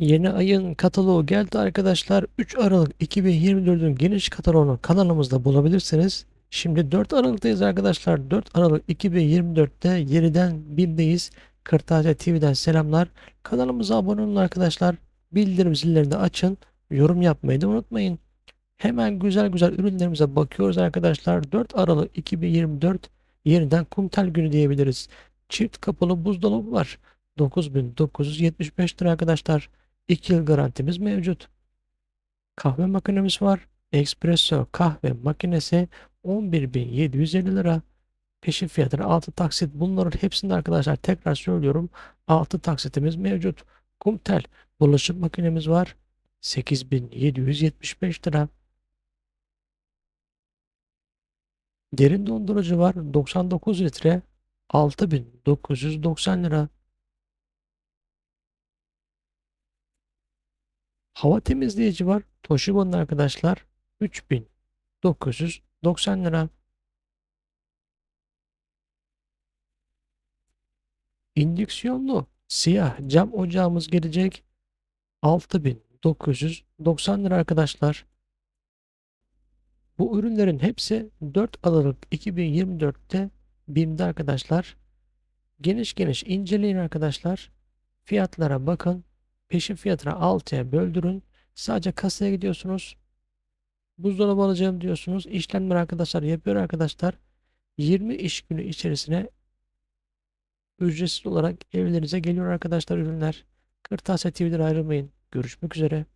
Yeni ayın kataloğu geldi arkadaşlar. 3 Aralık 2024'ün geniş kataloğunu kanalımızda bulabilirsiniz. Şimdi 4 Aralık'tayız arkadaşlar. 4 Aralık 2024'te yeniden BİM'deyiz. Kırtasiye TV'den selamlar. Kanalımıza abone olun arkadaşlar. Bildirim zillerini de açın. Yorum yapmayı da unutmayın. Hemen güzel güzel ürünlerimize bakıyoruz arkadaşlar. 4 Aralık 2024 yeniden kumtel günü diyebiliriz. Çift kapılı buzdolabı var. 9975 lira arkadaşlar. 2 yıl garantimiz mevcut. Kahve makinemiz var. Espresso kahve makinesi 11.750 lira. Peşin fiyatları 6 taksit. Bunların hepsinde arkadaşlar tekrar söylüyorum 6 taksitimiz mevcut. Kumtel bulaşık makinemiz var. 8775 lira. Derin dondurucu var. 99 litre 6990 lira. Hava temizleyici var. Toshiba'nın arkadaşlar 3990 lira. İndüksiyonlu siyah cam ocağımız gelecek 6990 lira arkadaşlar. Bu ürünlerin hepsi 4 Aralık 2024'te BİM'de arkadaşlar. Geniş geniş inceleyin arkadaşlar. Fiyatlara bakın. Peşin fiyatına 6'ya böldürün. Sadece kasaya gidiyorsunuz. Buzdolabı alacağım diyorsunuz. İşlemler arkadaşlar yapıyor arkadaşlar. 20 iş günü içerisine ücretsiz olarak evlerinize geliyor arkadaşlar ürünler. Kırtasiye TV'den ayrılmayın. Görüşmek üzere.